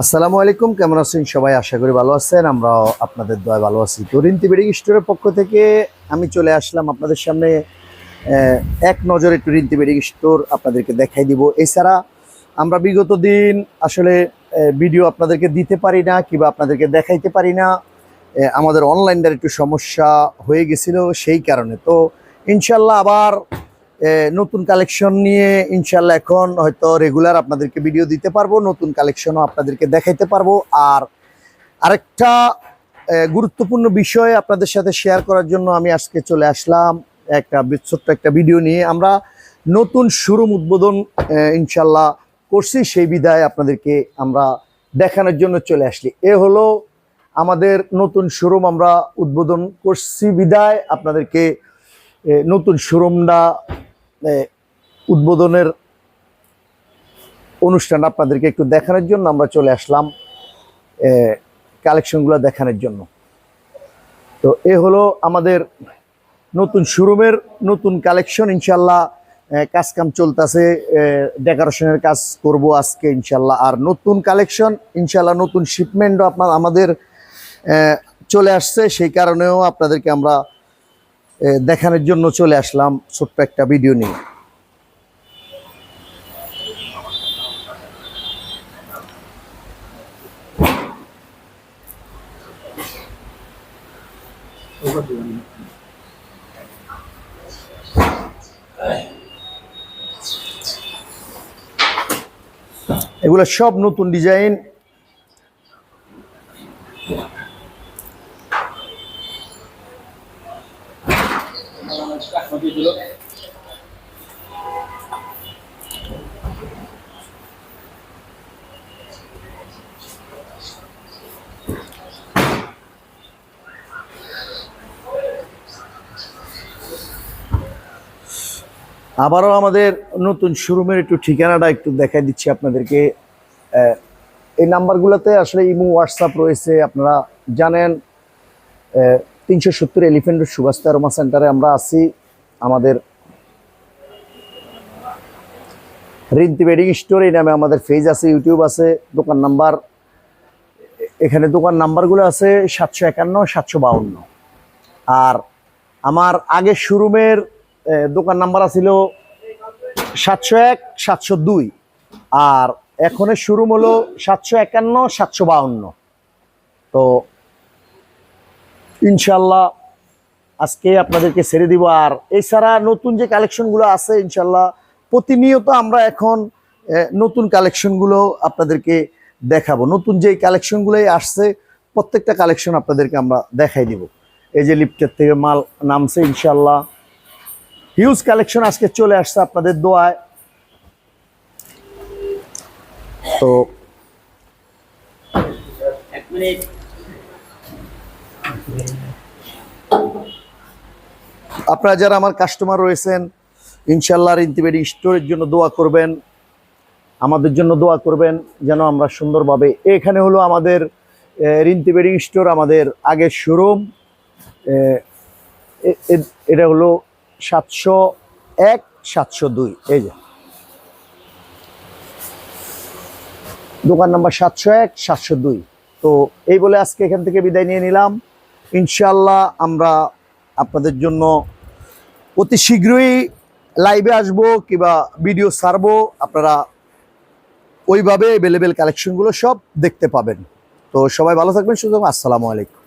আসসালামু আলাইকুম, কেমন আছেন সবাই? আশা করি ভালো আছেন। আমরাও আপনাদের দয় ভালো আছি। তো রিন্তি বেডিং স্টোরের পক্ষ থেকে আমি চলে আসলাম আপনাদের সামনে এক নজরে একটু রিন্তি বেডিং স্টোর আপনাদেরকে দেখাই দিব। এছাড়া আমরা বিগত দিন আসলে ভিডিও আপনাদেরকে দিতে পারি না, কিংবা আপনাদেরকে দেখাইতে পারি না। আমাদের অনলাইনটার একটু সমস্যা হয়ে গেছিল সেই কারণে। তো ইনশাল্লাহ আবার নতুন কালেকশন নিয়ে ইনশাল্লাহ এখন হয়তো রেগুলার আপনাদেরকে ভিডিও দিতে পারব, নতুন কালেকশনও আপনাদেরকে দেখাইতে পারব। আর আরেকটা গুরুত্বপূর্ণ বিষয় আপনাদের সাথে শেয়ার করার জন্য আমি আজকে চলে আসলাম একটা ছোট্ট একটা ভিডিও নিয়ে। আমরা নতুন শোরুম উদ্বোধন ইনশাল্লাহ করছি, সেই বিদায় আপনাদেরকে আমরা দেখানোর জন্য চলে আসলি এ হলো আমাদের নতুন শোরুম আমরা উদ্বোধন করছি, বিদায়। আপনাদেরকে নতুন শোরুমটা উদ্বোধনের অনুষ্ঠান আপনাদেরকে একটু দেখানোর জন্য আমরা চলে আসলাম কালেকশনগুলো দেখানোর জন্য। তো এ হলো আমাদের নতুন শোরুমের নতুন কালেকশন ইনশাল্লাহ এ, কাজ কাম চলতেছে ডেকোরেশনের কাজ করব আজকে ইনশাল্লাহ আর নতুন কালেকশন ইনশাল্লাহ নতুন শিপমেন্টও আপনার আমাদের চলে আসছে সেই কারণেও আপনাদেরকে আমরা দেখানোর জন্য চলে আসলাম ছোট্ট একটা ভিডিও নিয়ে। এগুলো সব নতুন ডিজাইন আবারও আমাদের নতুন শোরুমের একটু ঠিকানাটা একটু দেখাই দিচ্ছি আপনাদেরকে। এই নাম্বারগুলোতে আসলে ইমো, হোয়াটসঅ্যাপ রয়েছে, আপনারা জানেন। তিনশো সত্তর এলিফেন্ট সুভাষ সুভাষতা রোমা সেন্টারে আমরা আছি। আমাদের রিন্তি বেডিং স্টোর, এই নামে আমাদের ফেজ আছে ইউটিউব আছে, দোকান নাম্বার, এখানে দোকান নাম্বারগুলো আছে সাতশো একান্ন, সাতশো বাউন্ন। আর আমার আগের শোরুমের দোকান নাম্বার আছিল সাতশো এক, সাতশো দুই। আর এখনের শোরুম হলো সাতশো একান্ন, সাতশো বাউন্ন। তো ইনশাল্লাহ আজকে আপনাদেরকে ছেড়ে দিব। আর এছাড়া নতুন যে কালেকশনগুলো আছে ইনশাল্লাহ প্রতিনিয়ত আমরা এখন নতুন কালেকশনগুলো আপনাদেরকে দেখাবো। নতুন যে কালেকশনগুলোই আসছে, প্রত্যেকটা কালেকশন আপনাদেরকে আমরা দেখাই দিব। এই যে লিফটের থেকে মাল নামছে ইনশাল্লাহ হিউজ কালেকশন আজকে চলে আসছে আপনাদের দোয়ায়। তো আপনারা যারা আমার কাস্টমার রয়েছেন ইনশাল্লাহ রিন্তিবেডি স্টোরের জন্য দোয়া করবেন, আমাদের জন্য দোয়া করবেন, যেন আমরা সুন্দরভাবে, এখানে হলো আমাদের রিন্তি বেডিং স্টোর, আমাদের আগের শোরুম এটা হলো সাতশো এক, সাতশো দুই, এই যে। দোকান নাম্বার সাতশো এক, সাতশো দুই। তো এই বলে আজকে এখান থেকে বিদায় নিয়ে নিলাম। ইনশাল্লাহ আমরা আপনাদের জন্য অতি শীঘ্রই লাইভে আসব কিংবা ভিডিও সারবো আপনারা ওইভাবে অ্যাভেলেবেল কালেকশনগুলো সব দেখতে পাবেন। তো সবাই ভালো থাকবেন সুতরাং আসসালামু আলাইকুম।